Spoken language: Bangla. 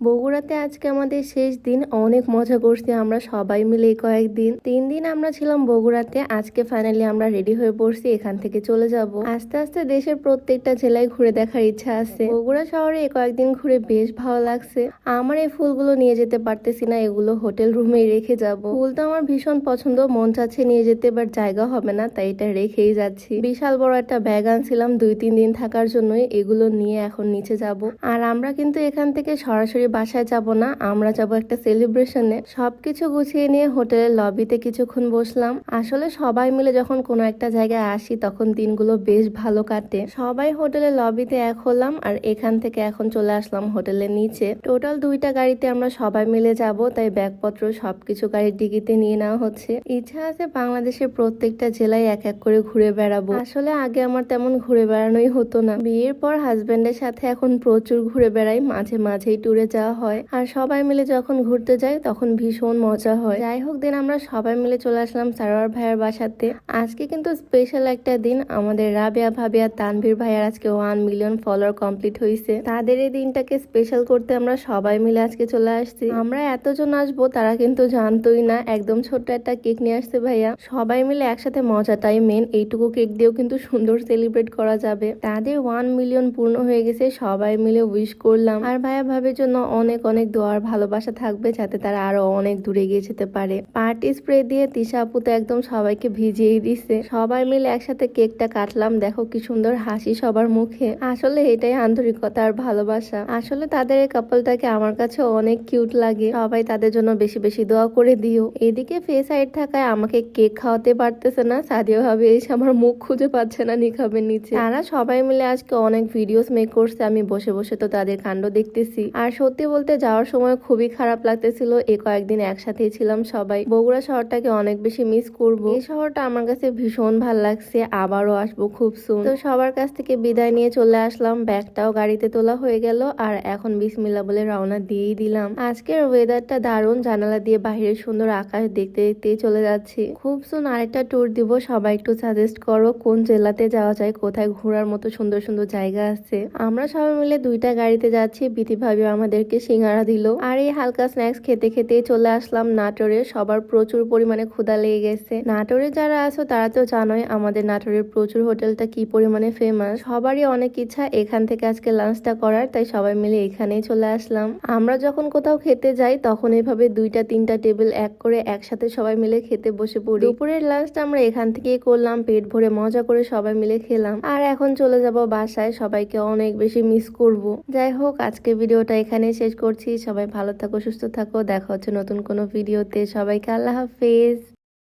বগুড়াতে আজকে আমাদের শেষ দিন। অনেক মজা করছি আমরা সবাই মিলে কয়েকদিন। তিন দিন আমরা ছিলাম বগুড়াতে। আজকে ফাইনালি আমরা রেডি হয়ে পড়ছি, এখান থেকে চলে যাব। আস্তে আস্তে দেশের প্রত্যেকটা জেলায় ঘুরে দেখার ইচ্ছা আছে। বগুড়া শহরে কয়েকদিন ঘুরে বেশ ভালো লাগছে। আমার এই ফুলগুলো নিয়ে যেতে পারতেছি না, এগুলো হোটেল রুমে রেখে যাব। ফুল তো আমার ভীষণ পছন্দ, মন চাচ্ছে নিয়ে যেতে বাট জায়গা হবে না, তাই এটা রেখেই যাচ্ছি। বিশাল বড় একটা ব্যাগ আনছিলাম দুই তিন দিন থাকার জন্যই, এগুলো নিয়ে এখন নিচে যাব। আর আমরা কিন্তু এখান থেকে সরাসরি বাসায় যাব না, আমরা যাব একটা সেলিব্রেশনে সবকিছু গুছিয়ে নিয়ে হোটেলের লবিতে কিছুক্ষণ বসলাম। আসলে সবাই মিলে যখন কোনো একটা জায়গায় আসি, তখন দিনগুলো বেশ ভালো কাটে। সবাই হোটেলের লবিতে এক হলাম আর এখান থেকে এখন চলে আসলাম হোটেলের নিচে। টোটাল দুইটা গাড়িতে আমরা সবাই মিলে যাব, তাই ব্যাগপত্র সবকিছু গাড়ির ডিগিতে নিয়ে নেওয়া হচ্ছে। ইচ্ছা আছে বাংলাদেশের প্রত্যেকটা জেলায় এক এক করে ঘুরে বেড়াবো। আসলে আগে আমার তেমন ঘুরে বেড়ানোই হতো না। বিয়ের পর হাজবেন্ডের সাথে এখন প্রচুর ঘুরে বেড়াই, মাঝে মাঝেই ট্যুরে যাওয়া হয়। আর সবাই মিলে যখন ঘুরতে যাই, তখন ভীষণ মজা হয়। যাই হোক, দিন আমরা সবাই মিলে চলে আসলাম সারোয়ার ভাইয়ের বাসাতে। আজকে কিন্তু স্পেশাল একটা দিন। আমাদের রাবিয়া ভাবিয়া তানভীর ভাইয়ার আজকে ওয়ান মিলিয়ন ফলোয়ার কমপ্লিট হয়েছে তাদের এই দিনটাকে স্পেশাল করতে আমরা সবাই মিলে আজকে চলে আসছি। আমরা এতজন আসব, তারা কিন্তু জানতোই না। একদম ছোট্ট একটা কেক নিয়ে আসছে ভাইয়া। সবাই মিলে একসাথে মজাটাই মেন এইটুকু কেক দিয়েও কিন্তু সুন্দর সেলিব্রেট করা যাবে। তাদের ওয়ান মিলিয়ন পূর্ণ হয়ে গেছে। সবাই মিলে উইশ করলাম। আর ভাইয়া ভাবির জন্য অনেক অনেক দোয়ার ভালোবাসা থাকবে যাতে তারা আরও অনেক দূরে গিয়ে যেতে পারে। পার্টি স্প্রে দিয়ে তিশা আপু তো একদম সবাইকে ভিজিয়েই দিচ্ছে সবাই মিলে একসাথে কেকটা কাটলাম। দেখো কি সুন্দর হাসি সবার মুখে। আসলে এটাই আন্তরিকতা আর ভালোবাসা। আসলে তাদের এই কাপলটাকে আমার কাছে অনেক কিউট লাগে। সবাই তাদের জন্য বেশি বেশি দোয়া করে দিও। এদিকে ফেস সাইড থাকায় আমাকে কেক খাওয়াতে পারতেছে না। সাদিয়া ভাবে এসে আমার মুখ খুঁজে পাচ্ছে না নিখাবের নিচে। তারা সবাই মিলে আজকে অনেক ভিডিওস মেক করছে। আমি বসে বসে তো তাদের কাণ্ড দেখতেছি। আর সত্যি বলতে যাওয়ার সময় খুবই খারাপ লাগতেছিল। এই কয়েকদিন একসাথেই ছিলাম সবাই। বগুড়া শহরটাকে অনেক বেশি মিস করব। এই শহরটা আমার কাছে ভীষণ ভালো লাগছে। আবারও আসব খুব সুন তো সবার কাছ থেকে বিদায় নিয়ে চলে আসলাম। ব্যাগটাও গাড়িতে তোলা হয়ে গেল আর এখন বিসমিল্লা বলে রওনা দিয়েই দিলাম। আজকের ওয়েদারটা দারুণ। জানালা দিয়ে বাহিরের সুন্দর আকাশ দেখতে দেখতে চলে যাচ্ছি। খুব সুন আরেকটা ট্যুর দিব। সবাই একটু সাজেস্ট করো কোন জেলাতে যাওয়া যায়, কোথায় ঘোরার মতো সুন্দর সুন্দর জায়গা আছে। আমরা সবাই মিলে দুইটা গাড়িতে যাচ্ছি। বিধি ভাবি আমাদেরকে সিঙ্গারা দিল। আর এই হালকা স্ন্যাক্স খেতে খেতে চলে আসলাম নাটোরে। সবার প্রচুর পরিমাণে ক্ষুধা লেগে গেছে। নাটোরে যারা আছো, তারা তো জানোই আমাদের নাটোরের প্রচুর হোটেলটা কি পরিমাণে ফেমাস সবারই অনেক ইচ্ছা এখান থেকে আজকে লাঞ্চটা করার, তাই সবাই মিলে এখানেই চলে আসলাম। আমরা যখন কোথাও খেতে যাই, তখন এভাবে দুইটা, তিনটা টেবিল এক করে একসাথে সবাই মিলে খেতে বসে পড়ি। দুপুরের লাঞ্চটা আমরা এখান থেকেই করলাম, পেট ভরে মজা করে সবাই মিলে খেলাম। আর এখন চলে যাব বাসায়, সবাইকে অনেক বেশি মিস করব। যাই হোক আজকে ভিডিওটা এখানেই শেষ করছি। সবাই ভালো থাকো, সুস্থ থাকো। দেখা হচ্ছে নতুন কোনো ভিডিওতে। সবাইকে আল্লাহ হাফেজ।